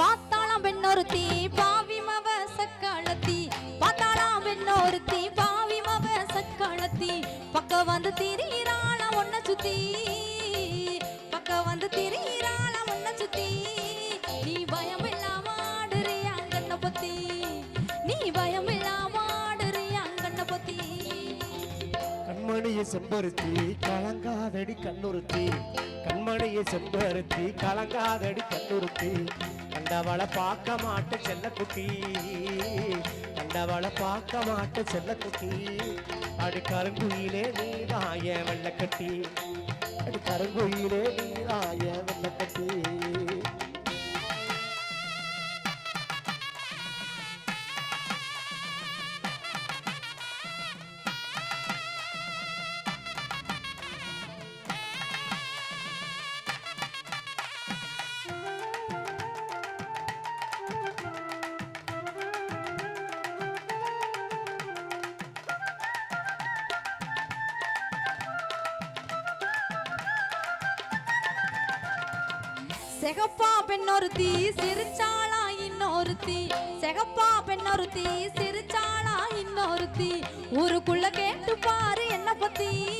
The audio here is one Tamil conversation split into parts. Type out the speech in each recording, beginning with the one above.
பார்த்தாளாம் பெண்ணொருத்தி பாவி மவ சக்காளத்தி பார்த்தாளாம் பெண்ணொருத்தி பாவி மவ சக்காளத்தி பக்க வந்து திரியிறாள ஒன்ன சுத்தி. பக்க வந்து திரியிறாள ஒன்ன சுத்தி. நீ பயம் இல்லாம ஆடுறியா கண்ண பத்தி. நீ பயம் இல்லாம ஆடுறியா கண்ண பத்தி. கண்மணியை செம்பருத்தி கலங்காதடி கண்ணுறுத்தி. கண்மணியை செம்பருத்தி கலங்காதடி கண்ணுறுத்தி. கண்டவளை பார்க்க மாட்ட செல்ல குட்டி. கண்டவளை பார்க்க மாட்ட செல்ல குட்டி. அடி கருங்குயிலே நீதாய வெள்ளக்கட்டி. அடி கருங்குயிலே நீதாய வெள்ளக்கட்டி. செகப்பா பெண்ணொருத்தி சிரிச்சாளா இன்னொருத்தி. செகப்பா பெண்ணொருத்தி சிரிச்சாளா இன்னொருத்தி. ஊருக்குள்ள கேட்டு பாரு என்ன பத்தி?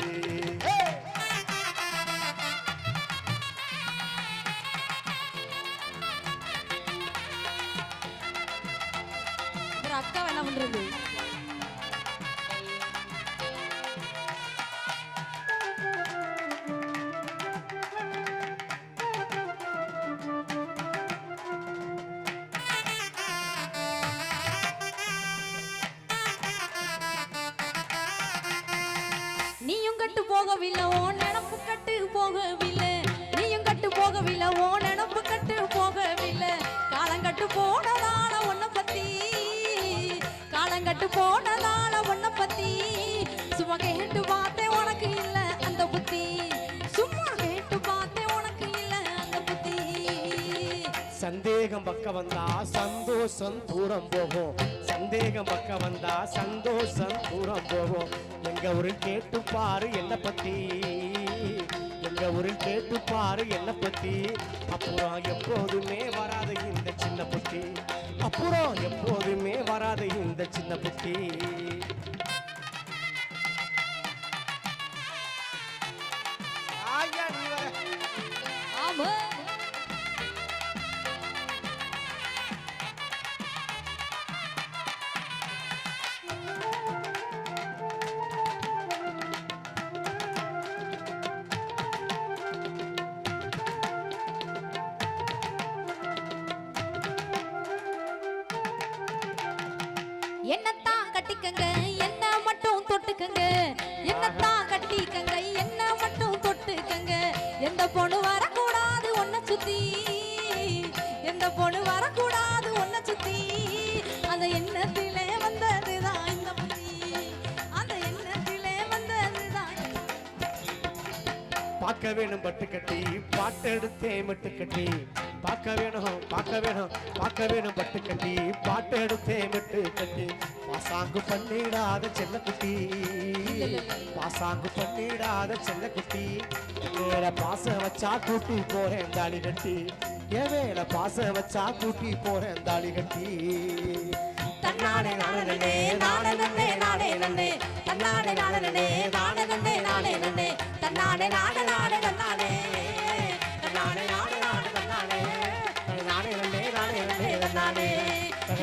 அக்கா நீயும் கட்டு போகவில்லை நினப்பு கட்டு போக கட்டு போனதால உன்னை பத்தி சும்மா கேட்டு பார்த்தேன் உனக்கு இல்ல அந்த புத்தி. சும்மா கேட்டு பார்த்தேன் உனக்கு இல்ல அந்த புத்தி. சந்தேகம் பக்கம் வந்தா சந்தோஷம் தூரம் போகும். சந்தேகம் பக்கம் வந்தா சந்தோஷம் தூரம் போகும். எங்க ஒரு கேட்டு பாரு என்ன பத்தி. எங்க ஒரு கேட்டு பாரு என்ன பத்தி. அப்புறம் எப்போதுமே வராது இந்த சின்ன புத்தி. அப்புறம் எப்போதுமே வராது இந்த சின்ன புத்தி. கட்டிக்கங்க என்ன மட்டும் தொட்டுக்கங்க. என்னத்தான் கட்டிக்கங்க என்ன மட்டும் தொட்டுக்கங்க. எந்த பொண்ணு வரக்கூடாது ஒன்ன சுத்தி. எந்த பொண்ணு வரக்கூடாது ஒன்ன சுத்தி. அந்த எண்ணத்திலே வந்ததுதான் இந்த புத்தி அந்த எண்ணத்திலே வந்ததுதான் பார்க்க வேணும் பட்டு கட்டி பாட்டெடுத்தே மட்டு கட்டி. பார்க்க வேணும் பார்க்க வேணும் பார்க்க வேணும் பட்டு கட்டி. பாட்டெடுத்தே மட்டு கட்டி. பாசாங்கு பண்ணிடாத செல்லக்குட்டி பாசாங்கு பண்ணிடாத செல்லக்குட்டி வேற பாச வச்சா கூட்டி போறேன் தாலி கட்டி. என் வேலை பாச வச்சா கூட்டி போறேன் தாலி கட்டி. தன்னானே நானே நானே நன்னே நானே நன்னே. தன்னானே நானே நானே நன்னே நானே நன்னே. தன்னானே நானே நானே நன்னானே. தன்னானே நானே நானே நன்னானே. நானே நன்னே நானே நன்னே நன்னானே